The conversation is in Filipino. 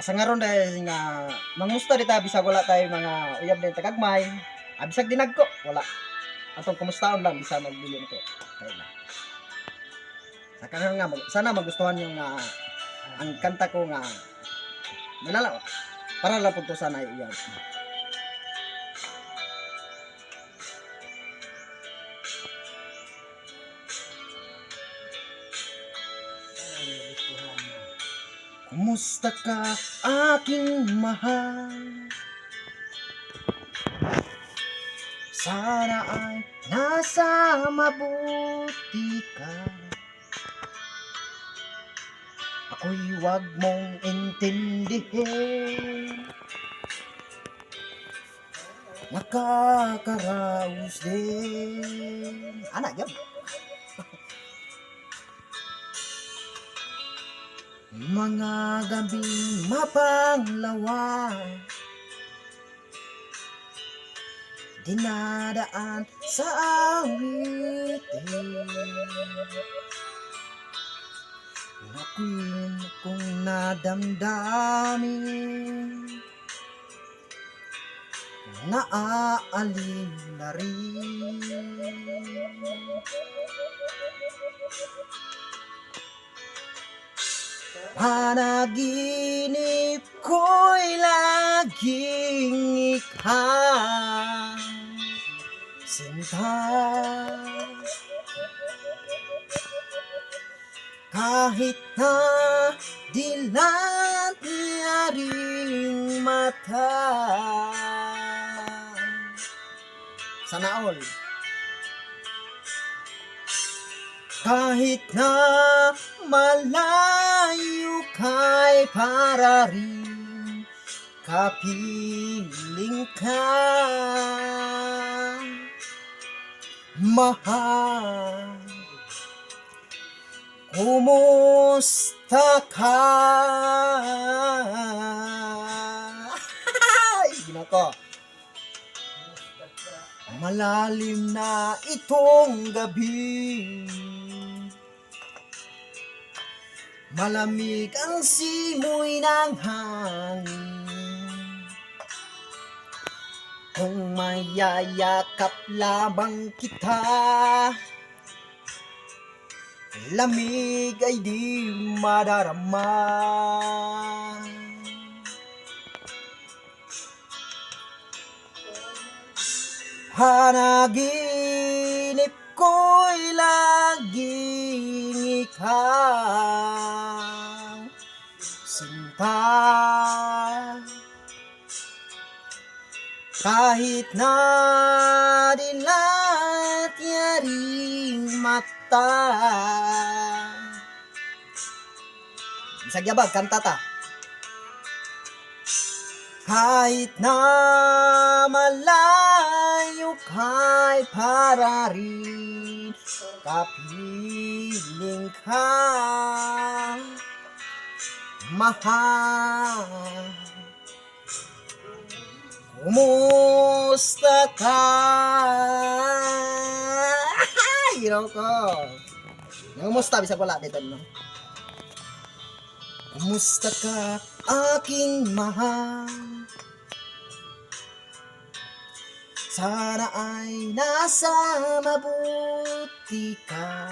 Asa nga ron dahil nga mangusta dita bisag wala tayo mga uyab din tagagmay. Ah, bisag dinagko wala. Atong kumustaon lang bisa magbili nito. Kaya na. Saka nga sana magustuhan yung nga ang kanta ko nga manala para lang po to sana uyab. Kumusta ka aking mahal? Sana ay nasa mabuti ka. Ako'y wag mong intindihin. Nakakaraos din. Anak, yun Mga gabing mapanglawa Dinadaan sa awitin. Ako'y kong nadamdamin Naaalin na rin Panaginip ko'y laging ikaw Sinta. Kahit na dilat niya ring mata. Sana all Kahit na malayo kay para rin kapiling ka Mahal Kumusta ka? Ginako. Malalim na itong gabi Malamig ang simoy ng hangin. Kung mayayakap lamang kita Lamig ay di madarama. Hanaginip ko'y laging ikaw Sinta Kahit na dilat yaring mata. Bisag yabag, kantata kahit na malayo kay para rin kapiling ka mahal Kumusta ka? Hiraw ko. Kumusta? Bisa wala dito, no? Kumusta ka, aking mahal? Sana ay nasa mabuti ka